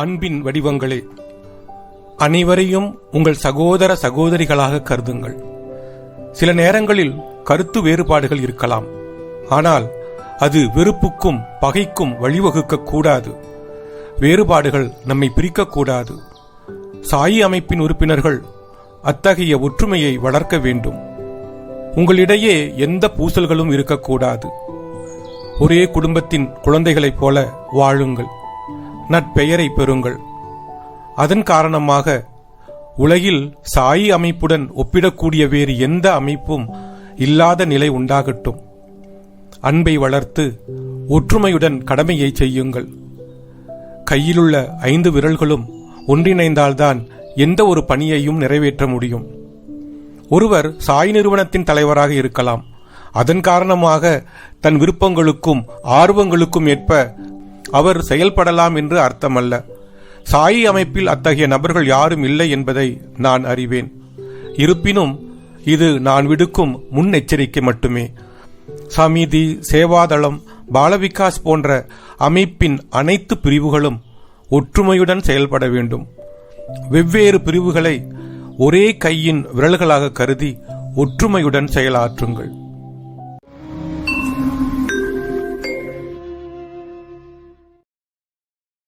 அன்பின் வடிவங்களே அனைவரையும் உங்கள் சகோதர சகோதரிகளாக கருதுங்கள். சில நேரங்களில் கருத்து வேறுபாடுகள் இருக்கலாம். ஆனால் அது வெறுப்புக்கும் பகைக்கும் வழிவகுக்க கூடாது. வேறுபாடுகள் நம்மை பிரிக்கக்கூடாது சாயி அமைப்பின் உறுப்பினர்கள் அத்தகைய ஒற்றுமையை வளர்க்க வேண்டும். உங்களிடையே எந்த பூசல்களும் இருக்கக்கூடாது. ஒரே குடும்பத்தின் குழந்தைகளைப் போல வாழுங்கள். நட்பெயரை பெறுங்கள். அதன் காரணமாக உலகில் சாயி அமைப்புடன் ஒப்பிடக்கூடிய வேறு எந்த அமைப்பும் இல்லாத நிலை உண்டாகட்டும். அன்பை வளர்த்து ஒற்றுமையுடன் கடமையை செய்யுங்கள். கையிலுள்ள ஐந்து விரல்களும் ஒன்றிணைந்தால்தான் எந்த ஒரு பணியையும் நிறைவேற்ற முடியும். ஒருவர் சாய் நிறுவனத்தின் தலைவராக இருக்கலாம். அதன் காரணமாக தன் விருப்பங்களுக்கும் ஆர்வங்களுக்கும் ஏற்ப அவர் செயல்படலாம் என்று அர்த்தமல்ல. சாயி அமைப்பில் அத்தகைய நபர்கள் யாரும் இல்லை என்பதை நான் அறிவேன். இருப்பினும் இது நான் விடுக்கும் முன்னெச்சரிக்கை மட்டுமே. சமிதி சேவாதளம் பாலவிகாஸ் போன்ற அமைப்பின் அனைத்து பிரிவுகளும் ஒற்றுமையுடன் செயல்பட வேண்டும். வெவ்வேறு பிரிவுகளை ஒரே கையின் விரல்களாக கருதி ஒற்றுமையுடன் செயலாற்றுங்கள்.